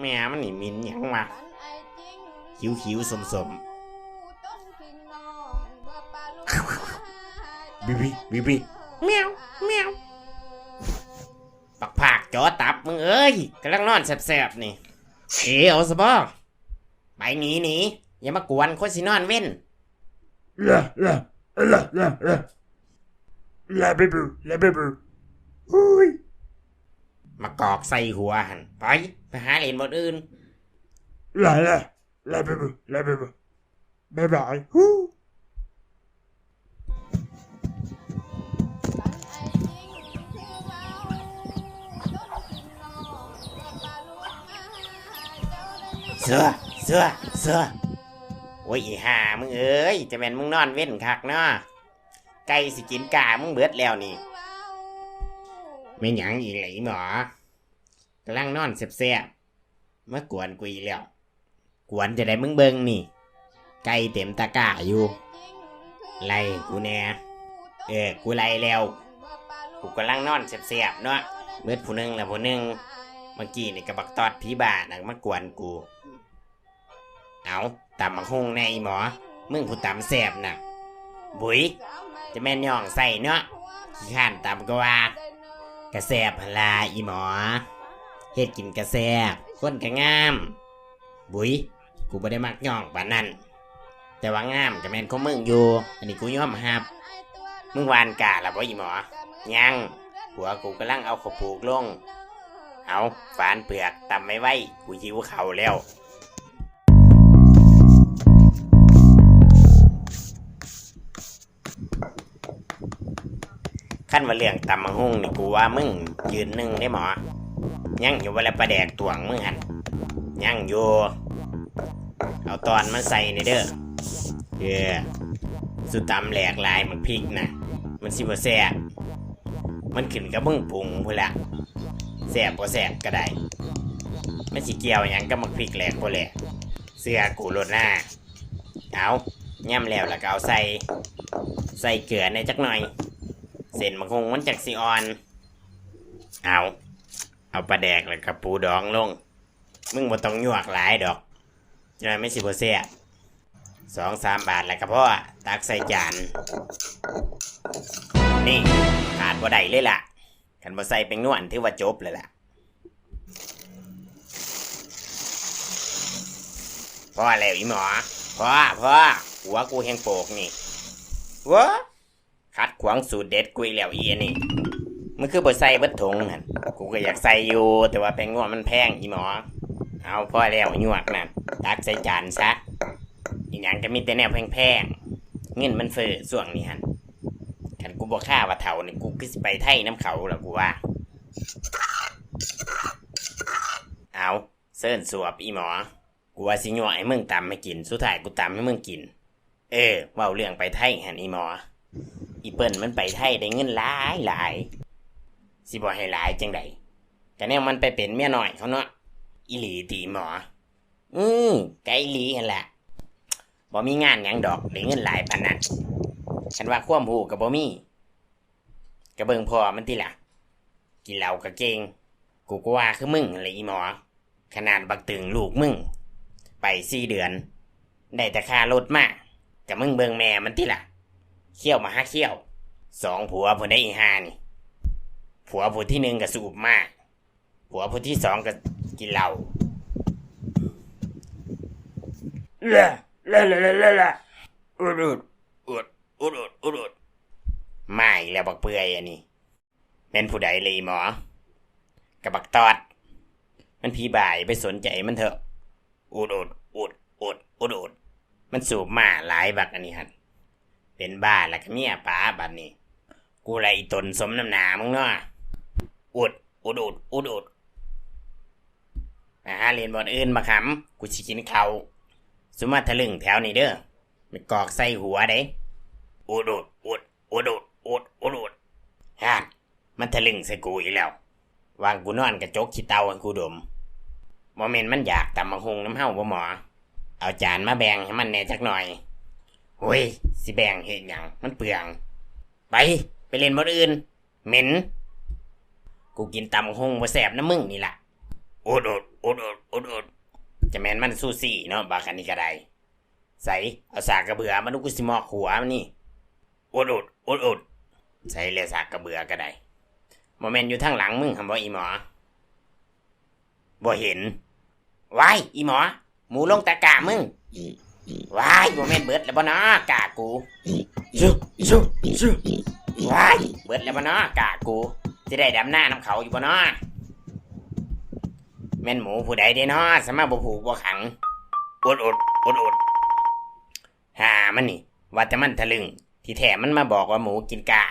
แม่มันนี่มินหยังวะคิ้วคิ้วๆสมสมบิบิบิบิแมวแมวปักผากจอตับมึงเอ้ยกำลังนอนแสบๆนี่เอ๋เอาสบอไปหนีหนีอย่ามากวนคนสินอนเว้น La la la la la la baby la baby อุ้ย มากอกใส่หัวหันไปไปหาเล่นบนอื่น la la la baby la baby bye bye ฮู้เสือเสือเสือโอ้ยอีห่ามึงเอ้ยจะแม่นมึงนอนเว้นคักเนาะไก่สิกินกามึงเบิดแล้วนี่ ไม่หยังอีไหลหมอกำลังนอนแซ่บๆมากวนกูอีกแล้ว กวนจะได้มึงเบิงนี่ ไก่เต็มตะกร้าอยู่ ไล่กูแน่เออ กูไล่แล้ว กูกำลังนอนแซ่บๆเนาะเบิดผู้นึงแล้วผู้นึงเมื่อกี้นี่กระบักตอดผีบ้านักมากวนกู เอาตำมักฮุงในหมอ มึงผู้ตำแสบน่ะบุยจะแม่นย่องใส่เนาะขี้ข้านตำก็ว่า กระแสบพลาอีหมอเฮ็ดกินกระแสบคนกระงาม บุยกูบ่ได้มักย่องปานนั้น แต่ว่างามก็แม่นของมึงอยู่ อันนี้กูยอมรับมึงวานกาละบ่อีหมอ ยังหัวกูกำลังเอาข้าวปลูกลง เอาฝานเปลือกตำไม่ไว้กูหิวเขาแล้ว ขั้นว่าเรื่องตำมังหุ่งนี่กูว่ามึงยืนหนึ่งได้หมอ ยังอยู่เวลาประแดกตวงมึงหันยังอยู่เอาตอนมันใส่ในเด้อเออสุดตำแหลกลายมันพริกนะมันสิบ่แซ่บมันขึ้นกับมึงปรุงพุ่นละแซ่บบ่แซ่บก็ได้ไม่สิเกี่ยวยังกับมักพริกแหลกบ่แหลกเสื้อกูโลดหน้าเอาย่ำแล้วแล้วก็เอาใส่ ใส่เกลือในจักหน่อย เส้นมันคงมันจากสีอ่อน เอา เอาปลาแดกแล้วกับปูดองลง มึงบ่ต้องยวกหลายดอกจะได้ไม่สิบเสียสองสามบาทแล้วก็พ่อตักใส่จาน นี่ขาดบ่ได้เลยล่ะขันบ่ใส่เป็นนวลถือว่าจบเลยล่ะพ่อแล้วอีหมอพ่อพ่อหัวกูแหงโปกนี่วะ คัดขวางสูตรเด็ดกุยแล้วอีอันนี่มันคือบ่ใส่เบิดถุงนั่นกูก็อยากใส่อยู่ แต่ว่าแป้งงวมันแพงอีหมอ เอาพอแล้วหยวกนั่นตักใส่จานซะอีหยังก็มีแต่แนวแพงๆเงินมันเฟ้อส่วงนี้หันคันกูบ่ค่าว่าเท่านี่กูคือสิไปไทยน้ำเขาแล้วกูว่า เอาเซิ่นสวบอีหมอ กูว่าสิหยวกให้มึงตำให้กิน สุดท้ายกูตำให้มึงกิน เออเว้าเรื่องไปไทยหันอีหมอ อีเปิ้นมันไปไทยได้เงินหลายหลายสิบ่ให้หลายจังใดก็แนวมันไปเป็นเมียน้อยเขาเนาะอีหลีตีหมอ อือไกอีหลีหั่นแหละบ่มีงานหยังดอกได้เงินหลายปานนั้นฉันว่าความหูก็บ่มีก็เบิงพอมันติล่ะ กินเหล้าก็เก่งกูก็ว่าคือมึงนั่นแหละอีหมอ ขนาดบักตึงลูกมึง ไปสี่เดือน ได้แต่ค่ารถมากับมึงเบิงแม่มันติล่ะ เขี้ยวมาหาเขี้ยว สองผัวผู้ได้อีห้านี่ ผัวผู้ที่หนึ่งก็สูบมาก ผัวผู้ที่สองก็กินเหล้า la la la la la la อุดอุดอุดอุดอุดอุดอุดไม่แล้วบักเปื่อยอันนี้เป็นผู้ใดเลยหมอ กับบักตอด มันพีบ่ายไปสนใจมันเถอะอุดอุดอุดอุดอุดอุดมันสูบมาหลายบักอันนี้ฮัน เป็นบ้าแล้วก็เมียป้าบัดนี้ กูไรตนสมน้ำหนามึงเนาะอุดอุดอุดอุดอุดอาหาเรียนบอนอื่นมาขำกูสิกินเขาสุมาทะลึงแถวนี้เด้อไม่กอกใส่หัวเด้อุดอุดอุดอุดอุดอุดอุดอุดฮะมันทะลึงใส่กูอีกแล้ววางกูนอนกระจกขี้เตาให้กูดมโมเมนต์มันอยากตำมังหงน้ำเห่าบ่หมอ เอาจานมาแบ่งให้มันแน่จักหน่อย โอ้ยสิแบ่งเห็นอย่างมันเปลือง ไปไปเล่นบนอื่น เหม็น กูกินตำหงมาแสบน้ำมึงนี่ล่ะอดอดอดอดอดอดจะแมนมันสู้ซี่เนาะบาคันนี้ก็ได้ใส่เอาสากกระเบือมันลูกกุสิมอกหัวมันนี่อดอดอดอดใส่เลยสากกระเบือก็ได้โมเมนอยู่ทางหลังมึงคำว่าอีหมอบ่เห็นว้ายอีหมอ หมูลงตะกามึง ว้ายโมเมนเบิดแล้วบ่เนาะกากูชูชูชูว้ายเบิดแล้วบ่เนาะกากูจะได้ดำหน้าน้ำเขาอยู่บ่เนาะแม่นหมูผู้ใดเด้เนาะสมาบ่ผูกบ่ขังอดอดอดอดหามันนี่ ว่าแต่มันทะลึงที่แท้มันมาบอกว่าหมูกินกา